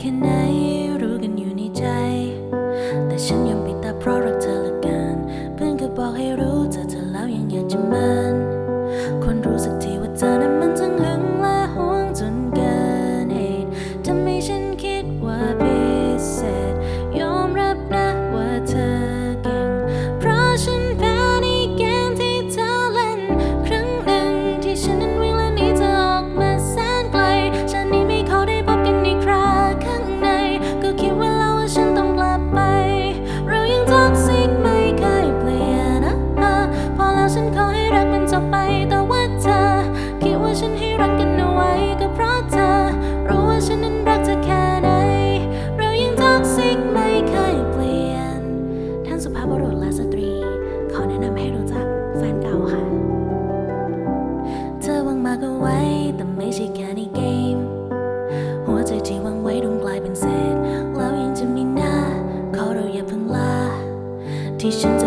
แค่ไหนรู้กันอยู่ในใจ แต่ฉันย expectations.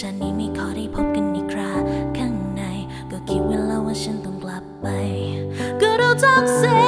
ชาตินี้ไม่ขอได้พบกันอีกคราข้างใน ก็คิดไว้แล้วว่าฉันต้องกลับไป ก็เราจากเสีย